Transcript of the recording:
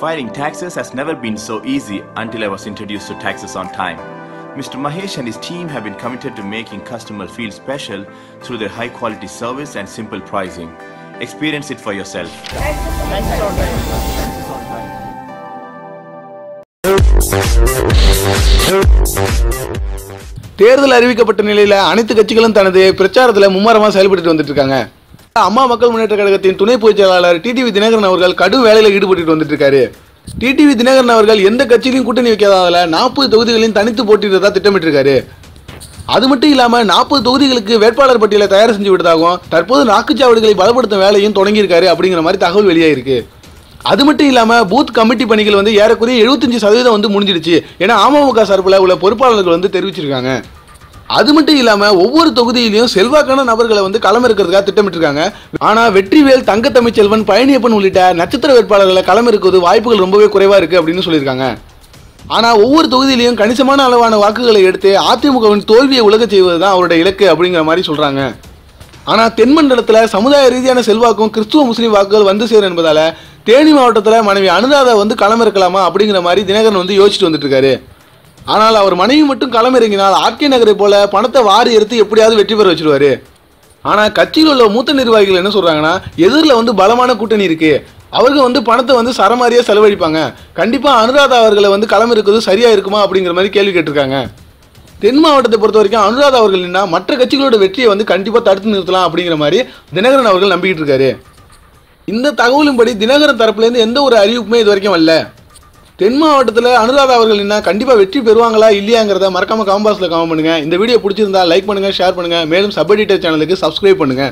Filing taxes has never been so easy until I was introduced to taxes on time. Mr. Mahesh and his team have been committed to making customers feel special through their high quality service and simple pricing. Experience it for yourself. தேர்தல் அறிவிக்கப்பட்ட நிலையில அனைத்து கட்சிகளும் தனது பிரச்சாரத்துல மும்மரமா செயல்பட்டு வந்துட்டு இருக்காங்க அம்மா மக்கள் முன்னேற்ற கழகத்தின் துணை பொதுச் செயலாளர் டிடிவி தினகரன் அவர்கள் கடும் வேலையில் ஈடுபட்டு வந்துட்டு இருக்காரு டிடிவி தினகரன் அவர்கள் எந்த கட்சியிலையும் கூட்டணி வைக்காததால நாற்பது தொகுதிகளையும் தனித்து போட்டியிடுறதா திட்டமிட்டிருக்காரு. அது மட்டும் இல்லாமல் நாற்பது தொகுதிகளுக்கு வேட்பாளர் பட்டியலை தயார் செஞ்சு விட்டதாகவும் தற்போது வாக்குச்சாவடிகளை பலப்படுத்தும் வேலையும் தொடங்கியிருக்காரு அப்படிங்கிற மாதிரி தகவல் வெளியாயிருக்கு. அது மட்டும் இல்லாமல் பூத் கமிட்டி பணிகள் வந்து ஏறக்குறைய 75% சதவீதம் வந்து முடிஞ்சிடுச்சு. ஏன்னா அமமுக சார்பில் உள்ள பொறுப்பாளர்கள் வந்து தெரிவிச்சிருக்காங்க. அது மட்டும் இல்லாம ஒவ்வொரு தொகுதியிலையும் செல்வாக்கான நபர்களை வந்து களமிறக்கிறதுக்காக திட்டமிட்டிருக்காங்க. ஆனா வெற்றிவேல் தங்கத்தமிழ்ச்செல்வன் பழனியப்பன் உள்ளிட்ட நட்சத்திர வேட்பாளர்களை களமிறக்குவது வாய்ப்புகள் ரொம்பவே குறைவா இருக்கு அப்படின்னு சொல்லியிருக்காங்க. ஆனா ஒவ்வொரு தொகுதியிலையும் கணிசமான அளவான வாக்குகளை எடுத்து அதிமுகவின் தோல்வியை உலக செய்வது தான் அவருடைய இலக்கு அப்படிங்கிற மாதிரி சொல்றாங்க. ஆனா தென்மண்டலத்தில் சமுதாய ரீதியான செல்வாக்கும் கிறிஸ்துவ முஸ்லீம் வாக்குகள் வந்து சேரும் என்பதால தேனி மாவட்டத்தில் மனைவி அனுராதா வந்து களமிறக்கலாமா அப்படிங்கிற மாதிரி தினகரன் வந்து யோசிச்சுட்டு வந்துட்டு இருக்காரு. ஆனால் அவர் மனைவி மட்டும் களமிறங்கினால் ஆர்கே நகரை போல பணத்தை வாரி எடுத்து எப்படியாவது வெற்றி பெற வச்சிருவாரு. ஆனால் கட்சியில் உள்ள மூத்த நிர்வாகிகள் என்ன சொல்றாங்கன்னா எதிரில் வந்து பலமான கூட்டணி இருக்கு. அவர்கள் வந்து பணத்தை வந்து சரமாரியாக செலவழிப்பாங்க. கண்டிப்பாக அனுராதா அவர்களை வந்து களம் இருக்கிறது சரியா இருக்குமா அப்படிங்கிற மாதிரி கேள்வி கேட்டிருக்காங்க. தென் மாவட்டத்தை பொறுத்த வரைக்கும் அனுராதா அவர்கள் என்ன மற்ற கட்சிகளோட வெற்றியை வந்து கண்டிப்பாக தடுத்து நிறுத்தலாம் அப்படிங்கிற மாதிரி தினகரன் அவர்கள் நம்பிக்கிட்டு இருக்காரு. இந்த தகவலின்படி தினகரன் தரப்புலேருந்து எந்த ஒரு அறிவிப்புமே இது வரைக்கும் வரல. தென் மாவட்டத்தில் அனுராதா அவர்கள் என்ன கண்டிப்பாக வெற்றி பெறுவாங்களா இல்லையாங்கிறத மறக்காம காம்பாஸில் கமெண்ட் பண்ணுங்க. இந்த வீடியோ பிடிச்சிருந்தா லைக் பண்ணுங்கள் ஷேர் பண்ணுங்கள் மேலும் சப்படிட்டர் சேனலுக்கு சப்ஸ்கிரைப் பண்ணுங்கள்